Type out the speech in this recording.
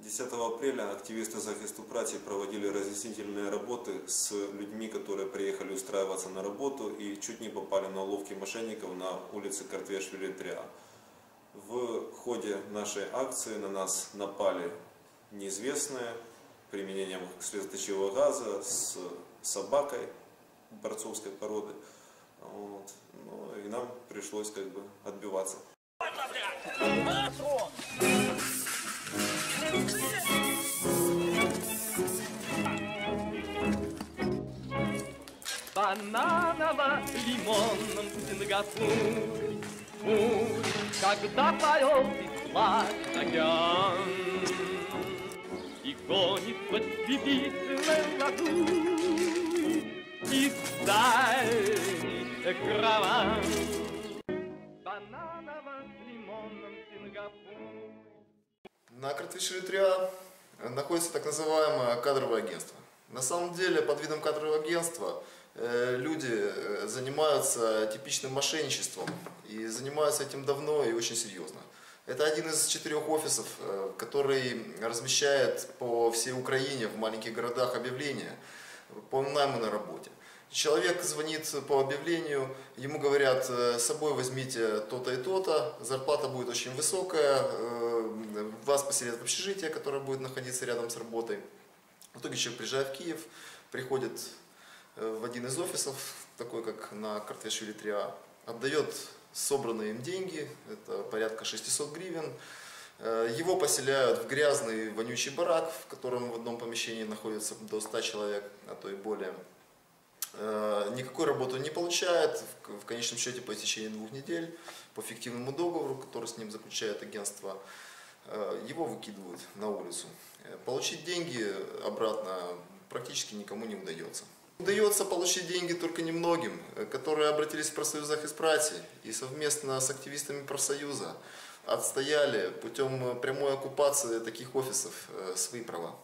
10 апреля активисты захисту праці проводили разъяснительные работы с людьми, которые приехали устраиваться на работу и чуть не попали на уловки мошенников на улице Картвешвили 3А. В ходе нашей акции на нас напали неизвестные применением слезоточивого газа с собакой борцовской породы. Вот. Ну, и нам пришлось как бы отбиваться. Бананово-лимонном Сингапуре. Ур, когда поет и флаг океан И гонит под певицей ладу И дальний караван Бананово-лимонном Сингапуре На Картвишере 3А находится так называемое кадровое агентство. На самом деле под видом кадрового агентства э, люди э, занимаются типичным мошенничеством и занимаются этим давно и очень серьезно. Это один из четырех офисов, э, который размещает по всей Украине в маленьких городах объявления по найму на работе. Человек звонит по объявлению, ему говорят, с собой возьмите то-то и то-то, зарплата будет очень высокая, вас поселят в общежитие, которое будет находиться рядом с работой. В итоге человек приезжает в Киев, приходит в один из офисов, такой как на Картвешвили 3А, отдает собранные им деньги, это порядка 600 гривен, его поселяют в грязный вонючий барак, в котором в одном помещении находится до 100 человек, а то и более. Никакой работы не получает, в конечном счете по истечении двух недель, по фиктивному договору, который с ним заключает агентство, его выкидывают на улицу. Получить деньги обратно практически никому не удается. Удается получить деньги только немногим, которые обратились в профсоюз захист праці и совместно с активистами профсоюза отстояли путем прямой оккупации таких офисов свои права.